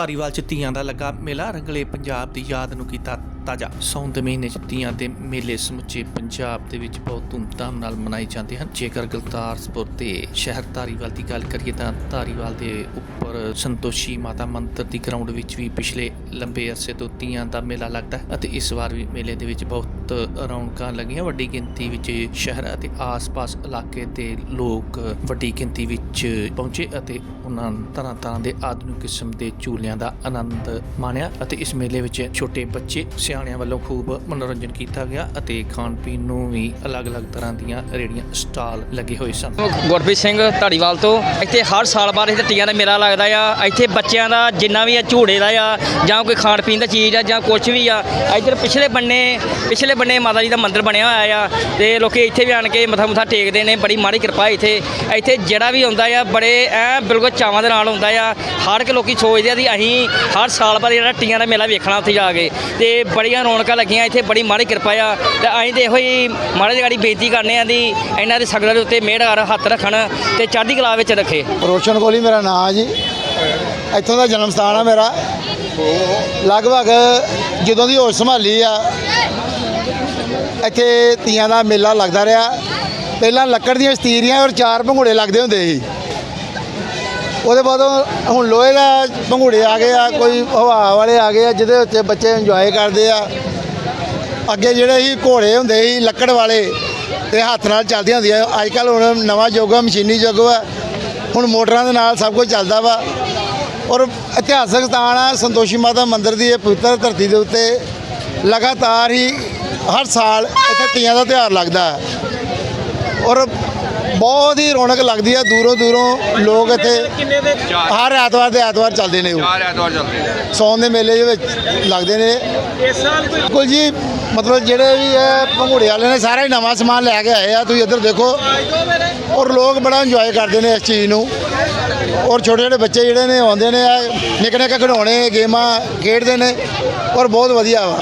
ਧਾਰੀਵਾਲ ਚ ਧੀਆਂ ਦਾ ਲੱਗਾ ਮੇਲਾ। ਰੰਗਲੇ ਪੰਜਾਬ ਦੀ ਯਾਦ ਨੂੰ ਕੀਤਾ ਤਾਜ਼ਾ ਸੌਣ ਦੇ ਮਹੀਨੇ ਚ ਤੀਆਂ ਦੇ ਮੇਲੇ ਸਮੁੱਚੇ ਪੰਜਾਬ ਦੇ ਵਿੱਚ ਬਹੁਤ ਧੂਮਧਾਮ ਨਾਲ ਮਨਾਏ ਜਾਂਦੇ ਹਨ। ਜੇਕਰ ਗੁਰਦਾਸਪੁਰ ਦੇ ਸ਼ਹਿਰ ਧਾਰੀਵਾਲ ਦੀ ਗੱਲ ਕਰੀਏ ਤਾਂ ਧਾਰੀਵਾਲ ਦੇ ਉੱਪਰ ਸੰਤੋਸ਼ੀ ਮਾਤਾ ਮੰਦਿਰ ਦੀ ਗਰਾਊਂਡ ਵਿੱਚ ਵੀ ਪਿਛਲੇ ਲੰਬੇ ਅਰਸੇ ਤੋਂ ਤੀਆਂ ਦਾ ਮੇਲਾ ਲੱਗਦਾ ਹੈ ਅਤੇ ਇਸ ਵਾਰ ਵੀ ਮੇਲੇ ਦੇ ਵਿੱਚ ਬਹੁਤ ਰੌਣਕਾਂ ਲੱਗੀਆਂ। ਵੱਡੀ ਗਿਣਤੀ ਵਿੱਚ ਸ਼ਹਿਰ ਅਤੇ ਆਸ-ਪਾਸ ਇਲਾਕੇ ਦੇ ਲੋਕ ਵੱਡੀ ਗਿਣਤੀ ਵਿੱਚ ਪਹੁੰਚੇ ਅਤੇ ਉਹਨਾਂ ਤਰ੍ਹਾਂ ਤਰ੍ਹਾਂ ਦੇ ਆਧੁਨਿਕ ਕਿਸਮ ਦੇ ਝੂਲਿਆਂ ਦਾ ਆਨੰਦ ਮਾਣਿਆ ਅਤੇ ਇਸ ਮੇਲੇ ਵਿੱਚ ਛੋਟੇ ਬੱਚੇ ਸਿਆਣਿਆਂ ਵੱਲੋਂ ਖੂਬ ਮਨੋਰੰਜਨ ਕੀਤਾ ਗਿਆ ਅਤੇ ਖਾਣ ਪੀਣ ਨੂੰ ਵੀ ਅਲੱਗ-ਅਲੱਗ ਤਰ੍ਹਾਂ ਦੀਆਂ ਰੇੜੀਆਂ ਸਟਾਲ ਲੱਗੇ ਹੋਏ ਸਨ। ਗੁਰਪ੍ਰੀਤ ਸਿੰਘ ਧਾਰੀਵਾਲ ਤੋਂ, ਇੱਥੇ ਹਰ ਸਾਲ ਬਾਅਦ ਇੱਥੇ ਟੀਆਂ ਦਾ ਮੇਲਾ ਲੱਗਦਾ ਆ, ਇੱਥੇ ਬੱਚਿਆਂ ਦਾ ਜਿੰਨਾ ਵੀ ਆ ਝੂੜੇ ਦਾ ਆ, ਜਾਂ ਕੋਈ ਖਾਣ ਪੀਣ ਦਾ ਚੀਜ਼ ਆ, ਜਾਂ ਕੁਝ ਵੀ ਆ, ਇੱਧਰ ਪਿਛਲੇ ਬੰਨੇ ਪਿਛਲੇ ਬੰਨੇ ਮਾਤਾ ਜੀ ਦਾ ਮੰਦਿਰ ਬਣਿਆ ਹੋਇਆ ਆ, ਤੇ ਲੋਕੀ ਇੱਥੇ ਵੀ ਆਣ ਕੇ ਮੱਥਾ ਮੁੱਥਾ ਟੇਕਦੇ ਨੇ, ਬੜੀ ਮਾੜੀ ਕਿਰਪਾ ਇੱਥੇ ਇੱਥੇ ਜਿਹੜਾ ਵੀ ਆਉਂਦਾ ਆ, ਬੜੇ ਐ ਬਿਲਕੁਲ ਚਾਵਾਂ ਦੇ ਨਾਲ ਆਉਂਦਾ ਆ, ਹਰ ਇੱਕ ਲੋਕੀ ਸੋਚਦੇ ਆ ਵੀ ਅਸੀਂ ਹਰ ਸਾਲ ਬਾਅਦ ਜਿਹੜਾ ਟੀਆਂ ਦਾ ਮੇਲਾ ਵੇਖਣਾ ਉੱਥੇ ਜਾ ਕੇ, ਤੇ ਬੜੀਆਂ ਰੌਣਕਾਂ ਲੱਗੀਆਂ, ਇੱਥੇ ਬੜੀ ਮਾੜੀ ਕਿਰਪਾ ਆ। ਤੇ ਅਸੀਂ ਤੇ ਇਹੋ ਹੀ ਮਾੜੇ ਜਿਹੀ ਗਾੜੀ ਬੇਨਤੀ ਕਰਨੇ ਆ ਦੀ ਇਹਨਾਂ ਦੇ ਸਗਲਾਂ ਦੇ ਉੱਤੇ ਮਿਹਰ ਹੱਥ ਰੱਖਣ ਤੇ ਚੜ੍ਹਦੀ ਕਲਾ ਵਿੱਚ ਰੱਖੇ। ਰੋਸ਼ਨ ਕੋਲੀ ਮੇਰਾ ਨਾਂ ਆ ਜੀ। ਇੱਥੋਂ ਦਾ ਜਨਮ ਸਥਾਨ ਆ ਮੇਰਾ। ਲਗਭਗ ਜਦੋਂ ਦੀ ਹੋਸ਼ ਸੰਭਾਲੀ ਆ, ਇੱਥੇ ਤੀਆਂ ਦਾ ਮੇਲਾ ਲੱਗਦਾ ਰਿਹਾ। ਪਹਿਲਾਂ ਲੱਕੜ ਦੀਆਂ ਸਤੀਰੀਆਂ ਔਰ ਚਾਰ ਭੰਗੂੜੇ ਲੱਗਦੇ ਹੁੰਦੇ ਸੀ। ਉਹਦੇ ਬਾਅਦ ਹੁਣ ਲੋਹੇ ਦਾ ਭੰਗੂੜੇ ਆ ਗਏ ਆ, ਕੋਈ ਹਵਾ ਵਾਲੇ ਆ ਗਏ ਆ, ਜਿਹਦੇ ਉੱਤੇ ਬੱਚੇ ਇੰਜੋਏ ਕਰਦੇ ਆ। ਅੱਗੇ ਜਿਹੜੇ ਸੀ ਘੋੜੇ ਹੁੰਦੇ ਸੀ, ਲੱਕੜ ਵਾਲੇ, ਤੇ ਹੱਥ ਨਾਲ ਚੱਲਦੀਆਂ ਹੁੰਦੀਆਂ ਅੱਜ ਕੱਲ ਹੁਣ ਨਵਾਂ ਯੁੱਗ ਆ, ਮਸ਼ੀਨੀ ਯੁੱਗ ਵਾ। ਹੁਣ ਮੋਟਰਾਂ ਦੇ ਨਾਲ ਸਭ ਕੁਝ ਚੱਲਦਾ ਵਾ। ਔਰ ਇਤਿਹਾਸਕ ਸਥਾਨ ਆ, ਸੰਤੋਸ਼ੀ ਮਾਤਾ ਮੰਦਿਰ ਦੀ, ਇਹ ਪਵਿੱਤਰ ਧਰਤੀ ਦੇ ਉੱਤੇ ਲਗਾਤਾਰ ਹੀ ਹਰ ਸਾਲ ਇੱਥੇ ਤੀਆਂ ਦਾ ਤਿਉਹਾਰ ਲੱਗਦਾ। ਔਰ ਬਹੁਤ ਹੀ ਰੌਣਕ ਲੱਗਦੀ ਆ ਦੂਰੋਂ ਦੂਰੋਂ ਲੋਕ ਇੱਥੇ ਹਰ ਐਤਵਾਰ ਦੇ ਐਤਵਾਰ ਚੱਲਦੇ ਨੇ ਉਹ। ਚਾਰ ਐਤਵਾਰ ਚੱਲਦੇ ਆ ਸੌਣ ਦੇ ਮੇਲੇ ਦੇ ਵਿੱਚ ਲੱਗਦੇ ਨੇ। ਇਸ ਸਾਲ ਬਿਲਕੁਲ ਜੀ ਮਤਲਬ ਜਿਹੜੇ ਵੀ ਇਹ ਭੰਗੂੜੇ ਵਾਲੇ ਨੇ ਸਾਰੇ ਨਵਾਂ ਸਮਾਨ ਲੈ ਕੇ ਆਏ ਆ। ਤੁਸੀਂ ਇੱਧਰ ਦੇਖੋ ਔਰ ਲੋਕ ਬੜਾ ਇੰਜੋਏ ਕਰਦੇ ਨੇ ਇਸ ਚੀਜ਼ ਨੂੰ। ਔਰ ਛੋਟੇ ਛੋਟੇ ਬੱਚੇ ਜਿਹੜੇ ਨੇ ਆਉਂਦੇ ਨੇ ਆ ਨਿੱਕੇ ਨਿੱਕੇ ਖਿਡੌਣੇ ਗੇਮਾਂ ਖੇਡਦੇ ਨੇ ਔਰ ਬਹੁਤ ਵਧੀਆ ਵਾ।